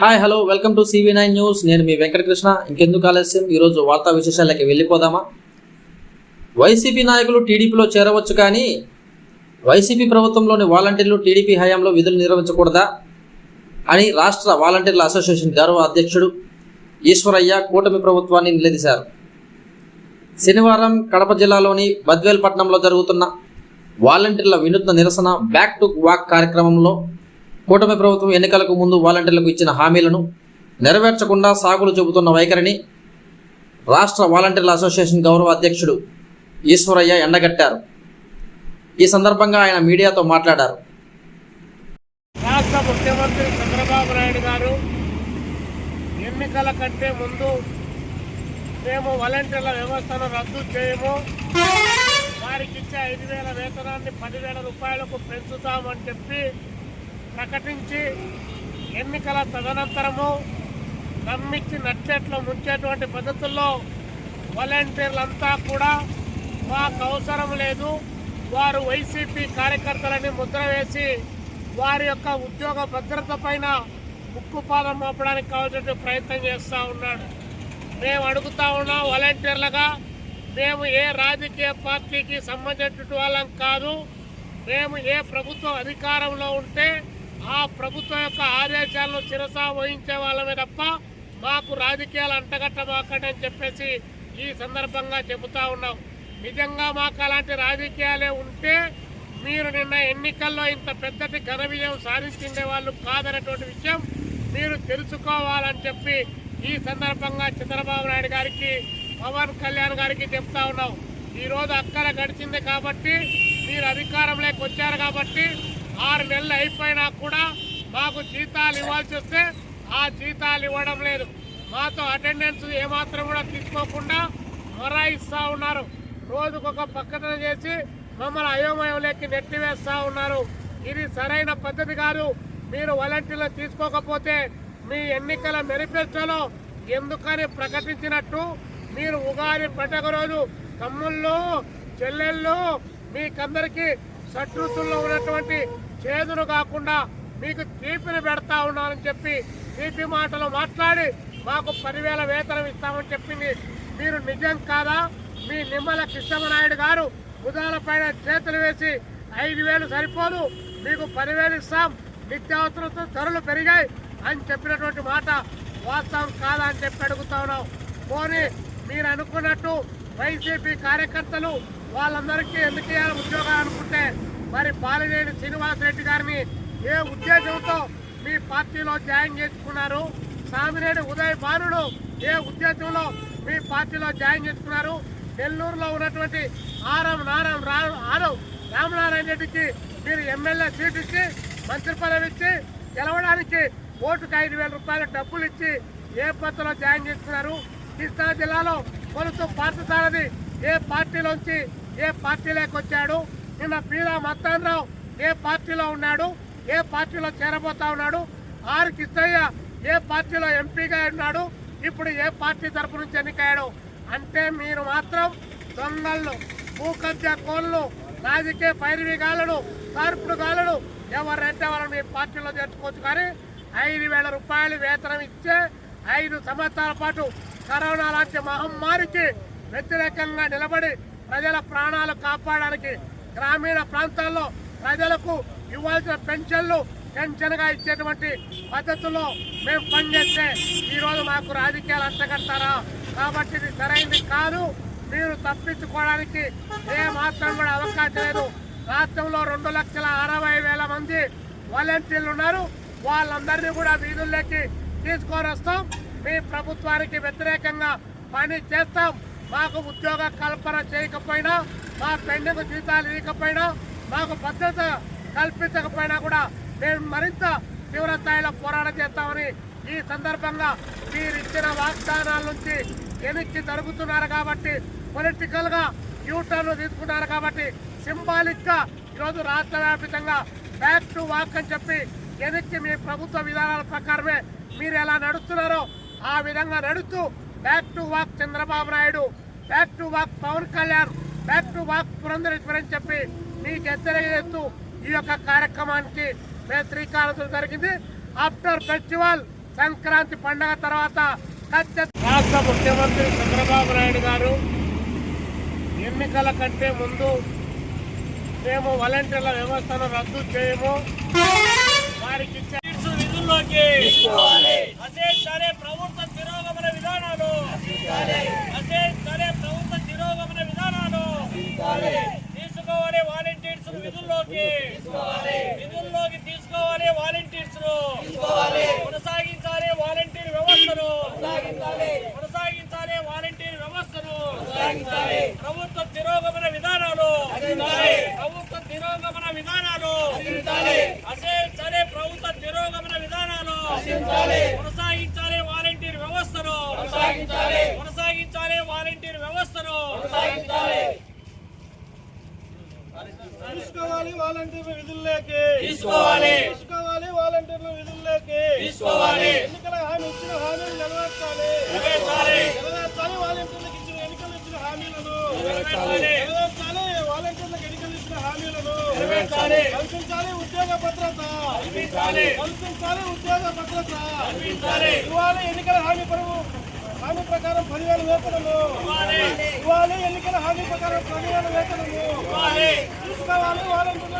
Hi hello welcome to C V nine news మీ వెంకటకృష్ణ. ఇంకెందుకు ఆలస్యం? ఈరోజు వార్తా విశేషాలకి వెళ్ళిపోదామా? వైసీపీ నాయకులు టీడీపీలో చేరవచ్చు కానీ వైసీపీ ప్రభుత్వంలోని వాలంటీర్లు టీడీపీ హయాంలో విధులు నిర్వహించకూడదా? అని రాష్ట్ర వాలంటీర్ల అసోసియేషన్ గౌరవ అధ్యక్షుడు ఈశ్వరయ్య కూటమి ప్రభుత్వాన్ని నిలదీశారు. శనివారం కడప జిల్లాలోని బద్వేల్పట్నంలో జరుగుతున్న వాలంటీర్ల వినూత్న నిరసన బ్యాక్ టు వాక్ కార్యక్రమంలో కూటమి ప్రభుత్వం ఎన్నికలకు ముందు వాలంటీర్లకు ఇచ్చిన హామీలను నెరవేర్చకుండా సాగులు చెబుతున్న వైఖరిని రాష్ట్ర వాలంటీర్ల అసోసియేషన్ గౌరవ అధ్యక్షుడు ఈశ్వరయ్య ఎండగట్టారు. ఈ సందర్భంగా ఆయన మీడియాతో మాట్లాడారు. రాష్ట్ర ముఖ్యమంత్రి చంద్రబాబు నాయుడు గారు ఎన్నికల కంటే ముందు మేము వాలంటీర్ల వ్యవస్థను రద్దు చేయము. వారికి ఇచ్చే ఐదు వేల వేతనాన్ని పదివేల రూపాయలకు పెంచుతామని చెప్పి ప్రకటించి ఎన్నికల తదనంతరము నమ్మించి నచ్చేట్లు ముంచేటువంటి పద్ధతుల్లో వాలంటీర్లంతా కూడా మాకు అవసరం లేదు. వారు వైసీపీ కార్యకర్తలని ముద్ర వేసి వారి యొక్క ఉద్యోగ భద్రత పైన ఉక్కుపాదం మోపడానికి కావాల్సిన ప్రయత్నం చేస్తూ ఉన్నాడు. మేము అడుగుతా ఉన్నాం వాలంటీర్లుగా మేము ఏ రాజకీయ పార్టీకి సంబంధించిన వాళ్ళం కాదు. మేము ఏ ప్రభుత్వం అధికారంలో ఉంటే ఆ ప్రభుత్వం యొక్క ఆదేశాలను చిరసా వహించే వాళ్ళమే తప్ప మాకు రాజకీయాలు అంటగట్టమాకండి అని చెప్పేసి ఈ సందర్భంగా చెబుతా ఉన్నాం. నిజంగా మాకు అలాంటి రాజకీయాలే ఉంటే మీరు నిన్న ఎన్నికల్లో ఇంత పెద్దటి ఘన విజయం సాధించిండే వాళ్ళు కాదనేటువంటి విషయం మీరు తెలుసుకోవాలని చెప్పి ఈ సందర్భంగా చంద్రబాబు నాయుడు గారికి పవన్ కళ్యాణ్ గారికి చెప్తా ఉన్నాం. ఈరోజు అక్కడ గడిచింది కాబట్టి మీరు అధికారంలోకి వచ్చారు కాబట్టి ఆరు నెలలు అయిపోయినా కూడా మాకు జీతాలు ఇవ్వాల్సి వస్తే ఆ జీతాలు ఇవ్వడం లేదు. మాతో అటెండెన్స్ ఏమాత్రం కూడా తీసుకోకుండా మొరాయిస్తా ఉన్నారు. రోజుకొక పక్కన చేసి మమ్మల్ని అయోమయంలోకి నెట్టివేస్తూ ఉన్నారు. ఇది సరైన పద్ధతి కాదు. మీరు వాలంటీర్లు తీసుకోకపోతే మీ ఎన్నికల మేనిఫెస్టోలో ఎందుకని ప్రకటించినట్టు మీరు ఉగాది పండగ రోజు తమ్ముళ్ళు చెల్లెళ్ళు మీకందరికీ సట్రుతుల్లో ఉన్నటువంటి చేదును కాకుండా మీకు తీపిని పెడతా ఉన్నానని చెప్పి తీపి మాటలు మాట్లాడి మాకు పదివేల వేతనం ఇస్తామని చెప్పింది. మీరు నిజం కాదా? మీ నిమ్మల కృష్ణమనాయుడు గారు బుధాల పైన చేతులు వేసి ఐదు వేలు సరిపోదు మీకు పదివేలు ఇస్తాం. నిత్యావసర ధరలు పెరిగాయి అని చెప్పినటువంటి మాట వాస్తవం కాదా అని చెప్పి అడుగుతా ఉన్నాం. పోనీ మీరు అనుకున్నట్టు వైసీపీ కార్యకర్తలు వాళ్ళందరికీ ఎందుకు ఇవ్వాలి ఉద్యోగాలు మరి బాలినేని శ్రీనివాసరెడ్డి గారిని ఏ ఉద్దేశంతో మీ పార్టీలో జాయిన్ చేసుకున్నారు? సామినేని ఉదయ్ భానుడు ఏ ఉద్దేశంలో మీ పార్టీలో జాయిన్ చేసుకున్నారు? నెల్లూరులో ఉన్నటువంటి ఆరం నారం రా- ఆరం రామనారాయణ రెడ్డికి మీరు ఎమ్మెల్యే సీట్ ఇచ్చి మంత్రి పదవి ఇచ్చి గెలవడానికి ఓటుకు ఐదు వేల రూపాయల డబ్బులు ఇచ్చి ఏ పత్రలో జాయిన్ చేసుకున్నారు? కృష్ణా జిల్లాలో కొలుతూ పార్థసారథి ఏ పార్టీలోంచి ఏ పార్టీలోకి వచ్చాడు? నిన్న పీరా మత్తానరావు ఏ పార్టీలో ఉన్నాడు ఏ పార్టీలో చేరబోతా ఉన్నాడు ఆర్ కృష్ణయ్య ఏ పార్టీలో ఎంపీగా ఉన్నాడు ఇప్పుడు ఏ పార్టీ తరపు నుంచి ఎన్నికయ్యాడు? అంటే మీరు మాత్రం దొంగళ్ళు భూకబ్జా కోళ్ళు రాజకీయ పైరవిగాలను కార్పుడుగాలను ఎవరంటే వాళ్ళని మీ పార్టీలో చేర్చుకోవచ్చు కానీ ఐదు వేల రూపాయలు వేతనం ఇచ్చే ఐదు సంవత్సరాల పాటు కరోనా లాంటి మహమ్మారికి వ్యతిరేకంగా నిలబడి ప్రజల ప్రాణాలు కాపాడడానికి గ్రామీణ ప్రాంతాల్లో ప్రజలకు ఇవ్వాల్సిన పెన్షన్లు పెన్షన్గా ఇచ్చేటువంటి పద్ధతుల్లో మేము పనిచేస్తే ఈరోజు మాకు రాజకీయాలు అంటగడతారా కాబట్టి ఇది సరైనది కాదు. మీరు తప్పించుకోవడానికి ఏ మాత్రం కూడా అవకాశం లేదు. రాష్ట్రంలో రెండు లక్షల అరవై వేల మంది వాలంటీర్లు ఉన్నారు. వాళ్ళందరినీ కూడా వీధుల్లోకి తీసుకొని వస్తాం. మీ ప్రభుత్వానికి వ్యతిరేకంగా పని చేస్తాం. మాకు ఉద్యోగ కల్పన చేయకపోయినా మా పెండింగ్ జీతాలు ఇవ్వకపోయినా మాకు భద్రత కల్పించకపోయినా కూడా మేము మరింత తీవ్ర స్థాయిలో పోరాటం చేస్తామని ఈ సందర్భంగా మీరు ఇచ్చిన వాగ్దానాల నుంచి వెనక్కి జరుగుతున్నారు కాబట్టి పొలిటికల్గా యూటర్న్ తీసుకున్నారు కాబట్టి సింబాలిక్గా ఈరోజు రాష్ట్ర వ్యాప్తంగా బ్యాక్ టు వాక్ అని చెప్పి వెనక్కి మీ ప్రభుత్వ విధానాల ప్రకారమే మీరు ఎలా నడుస్తున్నారో ఆ విధంగా నడుస్తూ back to walk Chandrababu Naidu. Back to walk Pawan Kalyan. Back to walk Purandeswari అని చెప్పి మీకు హెచ్చరిక చేస్తూ ఈ యొక్క కార్యక్రమానికి మేము శ్రీకారం జరిగింది. ఆఫ్టర్ ఫెస్టివల్ సంక్రాంతి పండగ తర్వాత రాష్ట్ర ముఖ్యమంత్రి చంద్రబాబు నాయుడు గారు ఎన్నికల కంటే ముందు మేము వాలంటీర్ల వ్యవస్థను రద్దు చేయము. వారికి ఇచ్చే విధుల్లోకి అదే సరే ప్రభుత్వ తిరోగమన విధానాలు. ప్రభుత్వ తిరోగమన విధానాలు. తీసుకోవాలి వాలంటీర్స్ విధుల్లోకి విధుల్లోకి తీసుకోవాలి వాలంటీర్స్ కొనసాగించాలి వాలంటీర్ వ్యవస్థను. కొనసాగించాలి వాలంటీర్ వ్యవస్థను. ప్రభుత్వ తిరోగమన విధానాలు. ప్రభుత్వ తిరోగమన విధానాలు. అసే సరే ప్రభుత్వ తిరోగమన విధానాలు. కొనసాగించాలి వ్యవస్థను కొనసాగించాలి వాలంటీర్ వ్యవస్థను తీసుకోవాలి వాలంటీర్ల విధుల్లోకి తీసుకోవాలి. తీసుకోవాలి వాలంటీర్ల విధుల్లోకి తీసుకోవాలి. ఎన్నికల హామీ ఇచ్చిన హామీలు నెరవేర్చాలి నెరవేర్చాలి. నెరవేర్చాలి వాలంటీర్లకు ఇచ్చిన ఎన్నికలు ఇచ్చిన హామీలను నెరవేర్చాలి. నెరవేర్చాలి వాలంటీర్లకు ఎన్నికలు ఇచ్చిన హామీలను నెరవేర్చాలి. కల్పించాలి ఉద్యోగ భద్రత కల్పించాలి. కల్పించాలి ఉద్యోగ భద్రత కల్పించాలి. ఇవ్వాలి ఎన్నికల హామీ పరువు హామీ ప్రకారం పదివేల వేతనము. ఇవ్వాలి. ఎన్నికల హామీ ప్రకారం పదివేల వేతనము. తీసుకోవాలి. వాలంటీర్లు